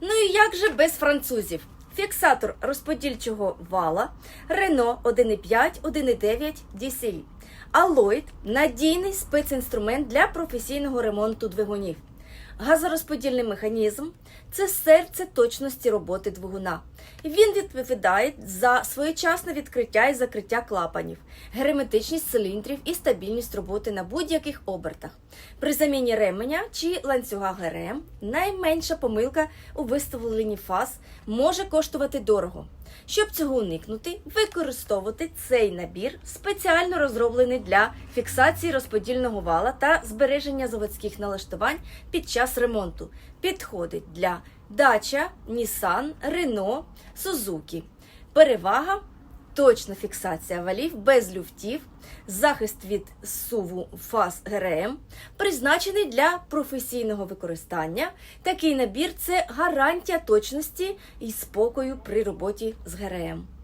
Ну і як же без французів? Фіксатор розподільчого вала Рено 1.5, 1.9 DCI. Алоїд надійний спецінструмент для професійного ремонту двигунів. Газорозподільний механізм це серце точності роботи двигуна. Він відповідає за своєчасне відкриття і закриття клапанів, герметичність циліндрів і стабільність роботи на будь-яких обертах. При заміні ременя чи ланцюга ГРМ найменша помилка у виставленні фаз може коштувати дорого. Щоб цього уникнути, використовувати цей набір спеціально розроблений для фіксації розподільного вала та збереження заводських налаштувань під час ремонту. Підходить для Dacia, Nissan, Renault, Suzuki. Перевага точна фіксація валів без люфтів, захист від суву фаз ГРМ, призначений для професійного використання. Такий набір це гарантія точності і спокою при роботі з ГРМ.